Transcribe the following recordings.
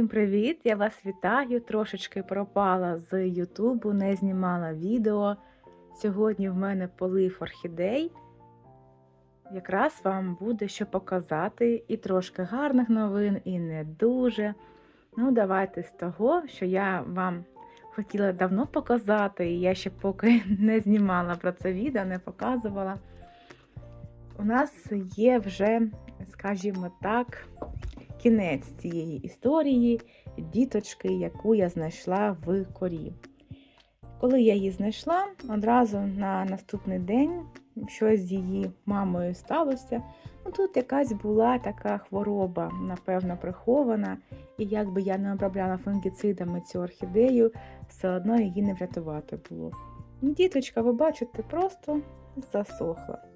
Всім привіт! Я вас вітаю. Трошечки пропала з Ютубу, не знімала відео. Сьогодні в мене полив орхідей. Якраз вам буде що показати і трошки гарних новин, і не дуже. Ну, давайте з того, що я вам хотіла давно показати, і я ще поки не знімала про це відео, не показувала. У нас є вже, скажімо так, кінець цієї історії діточки, яку я знайшла в корі. Коли я її знайшла, одразу на наступний день щось з її мамою сталося. Ну, Тут якась була така хвороба, напевно, прихована, і як би я не обробляла фунгіцидами цю орхідею, все одно її не врятувати було. Діточка, ви бачите, просто засохла.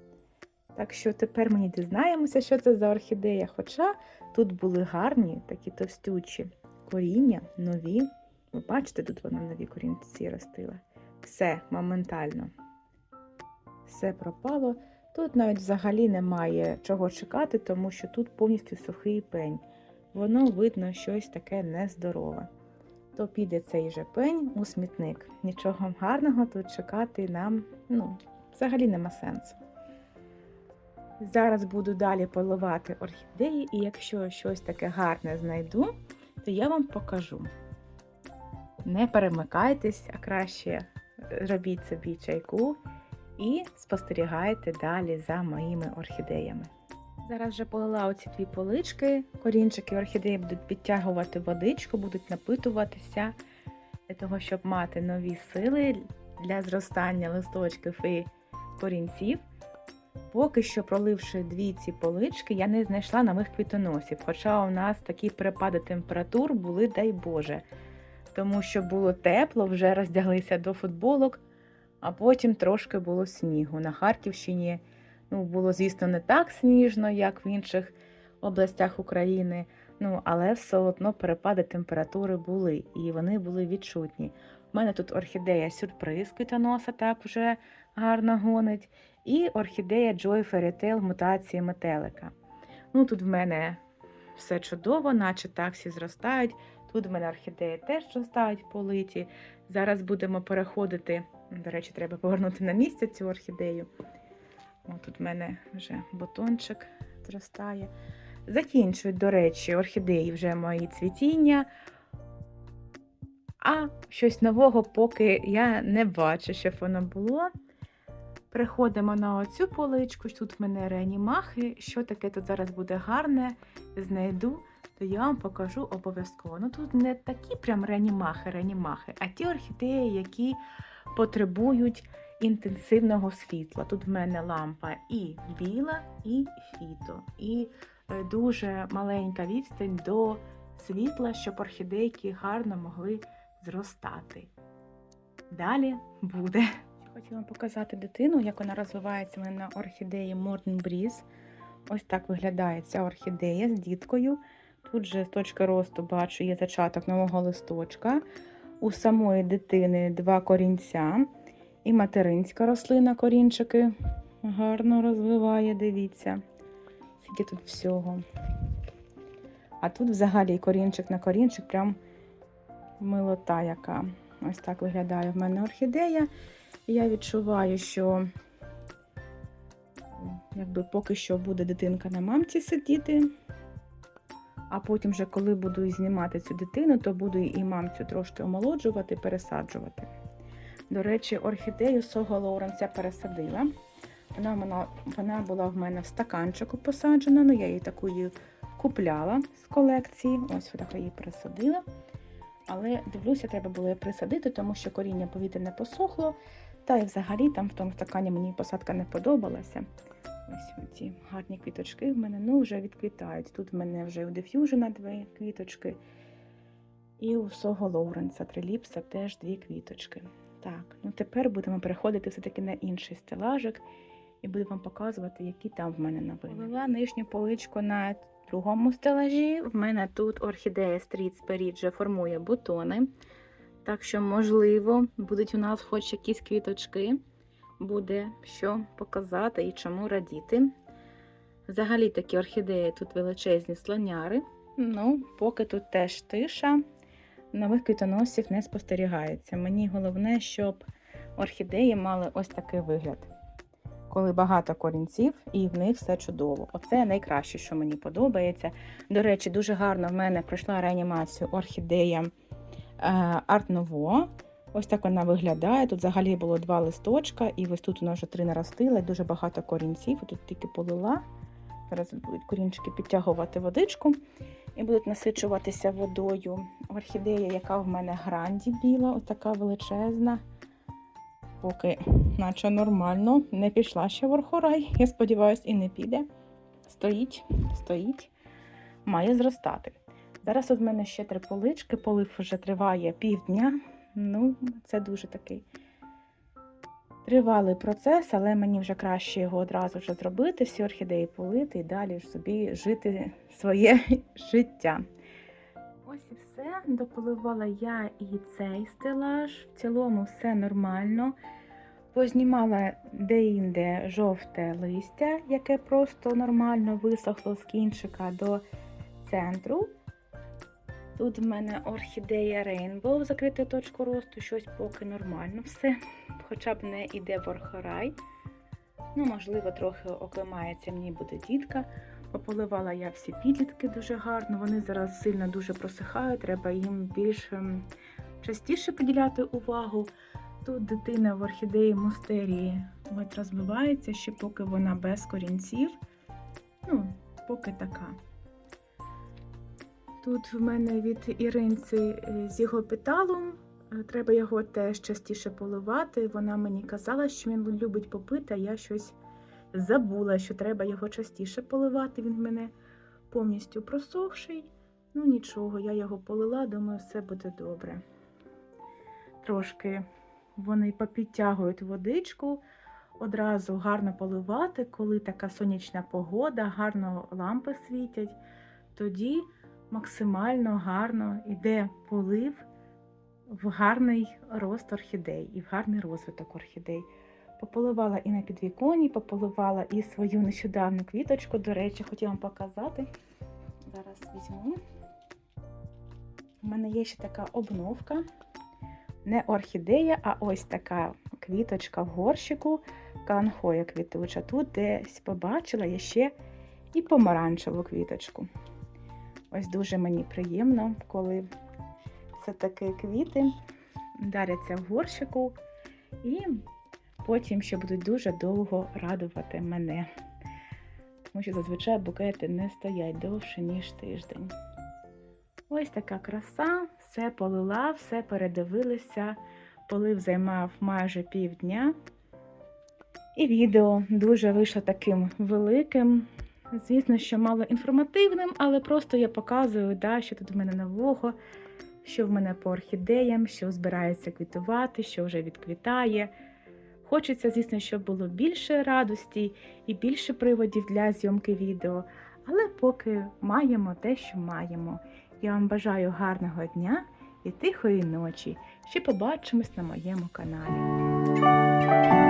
Так що тепер ми дізнаємося, що це за орхідея. Хоча тут були гарні, такі товстючі коріння, нові. Ви бачите, тут вона нові корінці ростила. Все моментально. Все пропало. Тут навіть взагалі немає чого чекати, тому що тут повністю сухий пень. Воно видно щось таке нездорове. То піде цей же пень у смітник. Нічого гарного тут чекати нам ну, взагалі нема сенсу. Зараз буду далі поливати орхідеї, і якщо щось таке гарне знайду, то я вам покажу. Не перемикайтесь, а краще робіть собі чайку і спостерігайте далі за моїми орхідеями. Зараз вже полила оці дві полички. Корінчики орхідеї будуть підтягувати водичку, будуть напитуватися для того, щоб мати нові сили для зростання листочків і корінців. Поки що, проливши дві ці полички, я не знайшла нових квітоносів. Хоча у нас такі перепади температур були, дай Боже. Тому що було тепло, вже роздяглися до футболок, а потім трошки було снігу. На Харківщині ну, було, звісно, не так сніжно, як в інших областях України. Ну, але все одно перепади температури були, і вони були відчутні. У мене тут орхідея сюрприз квітоноса так вже гарно гонить. І орхідея Joy Fairy Tale мутації метелика. Ну, Тут в мене все чудово, наче так всі зростають. Тут в мене орхідеї теж зростають политі. Зараз будемо переходити. До речі, треба повернути на місце цю орхідею. О, тут в мене вже бутончик зростає. Закінчують, до речі, орхідеї вже мої цвітіння. А щось нового, поки я не бачу, щоб воно було. Переходимо на оцю поличку. Тут в мене реанімахи. Що таке тут зараз буде гарне, знайду, то я вам покажу обов'язково. Ну тут не такі прям реанімахи, реанімахи, а ті орхідеї, які потребують інтенсивного світла. Тут в мене лампа і біла, і фіто. І е, дуже маленька відстань до світла, щоб орхідейки гарно могли зростати. Далі буде. Вам показати дитину, як вона розвивається в мене на орхідеї Morning Breeze. Ось так виглядає ця орхідея з діткою. Тут же з точки росту бачу є зачаток нового листочка. У самої дитини два корінця. І материнська рослина корінчики гарно розвиває, дивіться. Скільки тут всього. А тут взагалі корінчик на корінчик, прям милота яка. Ось так виглядає в мене орхідея. Я відчуваю, що якби поки що буде дитинка на мамці сидіти. А потім, вже, коли буду знімати цю дитину, то буду і мамцю трошки омолоджувати, пересаджувати. До речі, орхідею Сого Лоуренса пересадила. Вона, вона, вона була в мене в стаканчику посаджена, ну я її таку купляла з колекції. Ось так її пересадила. Але дивлюся, треба було присадити, тому що коріння повітря не посохло. Та й взагалі там в тому стакані мені посадка не подобалася. Ось ці гарні квіточки в мене ну, вже відквітають. Тут в мене вже у деф'южена дві квіточки. І у Сого Лоуренса Триліпса теж дві квіточки. Так, ну тепер будемо переходити все-таки на інший стелажик і буду вам показувати, які там в мене новини. Повела нижню поличку на другому стелажі. В мене тут орхідея Spirit вже формує бутони. Так що, можливо, будуть у нас хоч якісь квіточки, буде що показати і чому радіти. Взагалі такі орхідеї тут величезні слоняри. Ну, поки тут теж тиша, нових квітоносів не спостерігається. Мені головне, щоб орхідеї мали ось такий вигляд. Коли багато корінців і в них все чудово. Оце найкраще, що мені подобається. До речі, дуже гарно в мене пройшла реанімацію орхідея е, Art Nouveau. Ось так вона виглядає. Тут взагалі було два листочка, і ось тут вона вже три наростила, і дуже багато корінців. Тут тільки полила. Зараз будуть корінчики підтягувати водичку і будуть насичуватися водою. Орхідея, яка в мене гранді біла, ось така величезна. Поки, наче нормально, не пішла ще орхорай. Я сподіваюся, і не піде. Стоїть, стоїть, має зростати. Зараз в мене ще три полички, полив вже триває півдня. Ну, це дуже такий тривалий процес, але мені вже краще його одразу вже зробити, всі орхідеї полити і далі ж собі жити своє життя. Ось і все. Дополивала я і цей стелаж. В цілому все нормально. Познімала де-інде жовте листя, яке просто нормально висохло з кінчика до центру. Тут в мене орхідея Rainbow, закрита точку росту, щось поки нормально все, хоча б не йде в орхорай. Ну, можливо, трохи оклимається, мені буде дітка. Пополивала я всі підлітки дуже гарно. Вони зараз сильно дуже просихають, треба їм більш ем, частіше поділяти увагу. Тут дитина в орхідеї мустерії от розвивається, ще поки вона без корінців. Ну, поки така. Тут в мене від Іринці е, з його петалом. Е, Треба його теж частіше поливати. Вона мені казала, що він любить попити, а я щось забула, що треба його частіше поливати. Він в мене повністю просохший. Ну нічого, я його полила, думаю, все буде добре. Трошки вони попідтягують водичку, одразу гарно поливати, коли така сонячна погода, гарно лампи світять. Тоді максимально гарно йде полив в гарний рост орхідей і в гарний розвиток орхідей. Пополивала і на підвіконні, пополивала і свою нещодавну квіточку. До речі, хотіла вам показати. Зараз візьму. У мене є ще така обновка. Не орхідея, а ось така квіточка в горщику, канхоя квітуча. Тут десь побачила я ще і помаранчеву квіточку. Ось дуже мені приємно, коли все таки квіти даряться в горщику, і потім ще будуть дуже довго радувати мене. Тому що зазвичай букети не стоять довше, ніж тиждень. Ось така краса, все полила, все передивилися. Полив займав майже півдня. І відео дуже вийшло таким великим. Звісно, що мало інформативним, але просто я показую, да, що тут в мене нового, що в мене по орхідеям, що збирається квітувати, що вже відквітає. Хочеться, звісно, щоб було більше радості і більше приводів для зйомки відео, але поки маємо те, що маємо. Я вам бажаю гарного дня і тихої ночі. Ще побачимось на моєму каналі.